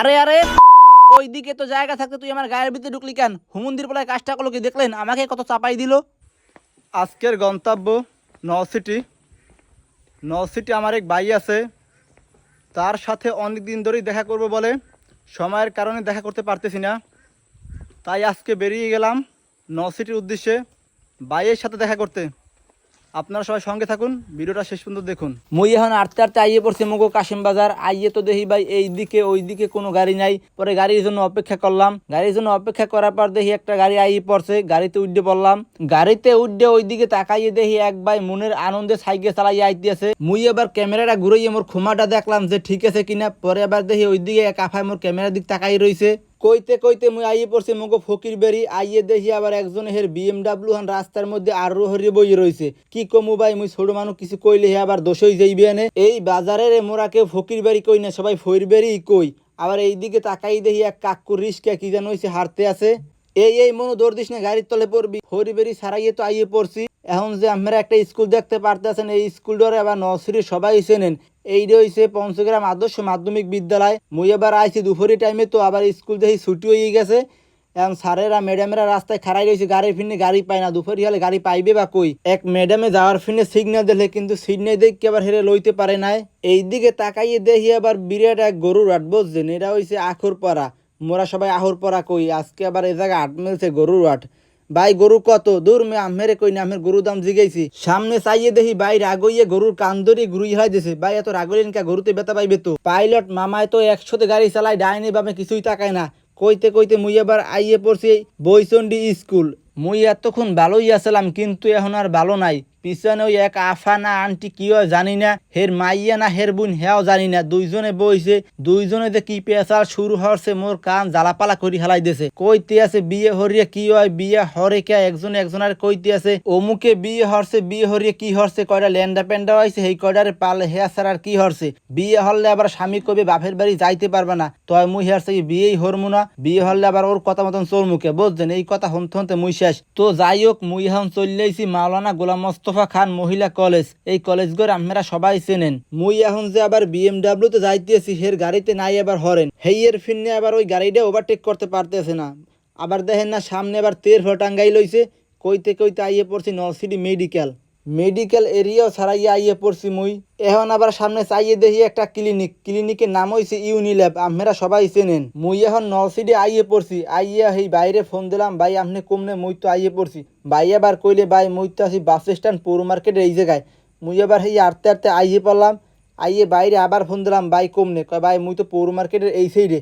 আরে আরে, ওইদিকে তো জায়গা থাকতে তুই আমার গায়ের ভিতরে ঢুকলি কেন? হুমন্দির বলায় কাজটা করল কি দেখলেন? আমাকে কত চাপাই দিল? আজকের গন্তব্য নও সিটি। নও সিটি আমার এক ভাই আছে। তার সাথে অনেক দিন ধরেই দেখা করব বলে। সময়ের কারণে দেখা করতে পারতেছি না। তাই আজকে বেরিয়ে গেলাম নও সিটির উদ্দেশ্যে ভাইয়ের সাথে দেখা করতে। আপনারা সবাই সঙ্গে থাকুন, ভিডিওটা শেষ পর্যন্ত দেখুন। মুই এখন আটতে আটতে আইয়ে পড়ছি মুগো কাশিম বাজার। আইয়ে তো দেখি ভাই এই দিকে, ওই দিকে কোনো গাড়ি নাই। পরে গাড়ির জন্য অপেক্ষা করলাম। গাড়ির জন্য অপেক্ষা করার পর দেখি একটা গাড়ি আইয়ে পড়ছে, গাড়িতে উঠে পড়লাম। গাড়িতে উঠে ওই দিকে তাকাইয়ে দেখি এক ভাই মনের আনন্দে সাইকেল চালাইয়ে আইতেছে। মুই এবার ক্যামেরাটা ঘুরাইয়ে মোর ক্ষমাটা দেখলাম যে ঠিক আছে কিনা। পরে আবার দেখি ওই দিকে এক আফায় মোর ক্যামেরার দিক তাকাই রইছে। কইতে কইতে মুই আইয়ে পড়ছি মগো ফকির বেরি আইয়ে দেখি আবার একজন হের বিএমডাব্লিউ হান রাস্তার মধ্যে আরও হরিয়ে বই রইছে। কি কমু ভাই, মুই ছোট মানুষ, কিছু কইলে হে আবার দোষই যাইবে নে এই বাজারের মোরা ফকির বাড়ি কই না, সবাই ফইর বেরি কই। আবার এই দিকে তাকাই দেখি এক কাকুর রিস্কা কি জানো হইছে, হারতে আছে। এই এই, মনো, দৌড় দিস না, গাড়ির তলে পড়বি। ফইর বেরি সারাইয়ে তো আইয়ে পড়ছি। এখন যে আমরা একটা স্কুল দেখতে পারতেছেন, এই স্কুলটারে আবার নর্সারি সবাই চেনেন। এইটা হইছে পঞ্চগ্রাম আদর্শ মাধ্যমিক বিদ্যালয়। মুই এবার আইছি দুপুরি টাইমে তো আবার স্কুল দেখি ছুটি হয়ে গেছে। এখন স্যারেরা ম্যাডামেরা রাস্তায় খাড়াই রয়েছে গাড়ির ফিনে গাড়ি পায় না। দুপুরি হলে গাড়ি পাইবে বা কই? এক ম্যাডামে যাওয়ার ফিনে সিগন্যাল দিলে, কিন্তু সিগন্যাল দেখে আবার হেরে লইতে পারে নাই। এই দিকে তাকাইয়ে দেখি আবার বিরাট এক গরুর আট বুঝছেন এটা হইছে আখর পাড়া মোরা সবাই আহর পরা কই? আজকে আবার এই জায়গায় আট মিলছে গরুর আট। ভাই, গরু কত? দূর মে আমেরে কই না আমের গরু দাম জিগাইছি। সামনে চাইয়ে দেখি ভাই, রাগইয়ে গরুর কান্দরি ঘুরি হয় দিছে। ভাই, এত রাগলেন কা গরুতে বেতা পাইবে তো? পাইলট মামায় তো একসাথে গাড়ি চালায়, ডাইনি বামে কিছুই তাকায় না। কইতে কইতে মুই এবার আইয়ে পড়ছি বৈচন্ডি স্কুল। মুই এতক্ষণ ভালোই আসলাম কিন্তু এখন আর ভালো নাই। পিছনে ওই এক আফা না আন্টি কি হয় জানি না, হের মাইয়া না হের বোন হেও জানি না। দুইজনে বইছে, দুইজনে যে কি পেশাল শুরু হরছে, মোর কান জ্বালাপালা করি হেলাই দিছে কইতে আছে, বিয়ে হরিয়ে কি হয়, বিয়ে হরে কে, একজন একজনের কইতে আছে, অমুকে বিয়ে হরছে, বিয়ে হরিয়ে কি হরছে কয়টা ল্যান্ডা প্যান্ডা হয়েছে এই কয়টারে পালে হেয়া ছাড়া আর কি হরছে? বিয়ে হরলে আবার স্বামী কবে বাপের বাড়ি যাইতে পারবে না। তয় মুই হেয়ারছে কি বিয়েই হরমু না, বিয়ে হরলে আবার ওর কথা মতন চোর মুখে বুঝছেন? এই কথা হনতে হনতে মুই শেষ। তো যাই হোক, মুই এখন চললেইছি মাওলানা গোলাম মোস্তফা খান মহিলা কলেজ। এই কলেজ করে আপনারা সবাই চেনেন। মুই এখন যে আবার বিএমডাব্লিউ তে যাইতেছি, হের গাড়িতে নাই আবার হরেন। হেইয়ের ফিরনে আবার ওই গাড়িটা ওভারটেক করতে পারতেছে না। আবার দেখেন না, সামনে আবার তের ফটাঙ্গাই লইছে। কইতে কইতে আইয়ে পড়ছি নলসিডি মেডিকেল মেডিকেল এরিয়াও ছাড়াইয়া আইয়ে পড়ছি মুই। এখন আবার সামনে চাইয়ে দেখি একটা ক্লিনিক। ক্লিনিকের নাম হইছে ইউনিল্যাব আপনারা সবাই চেনেন। মুই এখন নলসিডি আইয়ে পড়ছি। আইয়া সেই বাইরে ফোন দিলাম, ভাই, আপনি কমনে মুই তো আইয়ে পড়ছি। ভাই আবার কইলে, ভাই, মুই তো আছি বাস স্ট্যান্ড, পৌর মার্কেট এই জায়গায়। মুই আবার সেই আটতে আটতে আইয়ে পড়লাম। আইয়ে বাইরে আবার ফোন দিলাম, ভাই কমনে কয়, ভাই, মুই তো পৌর মার্কেটের এই সাইডে।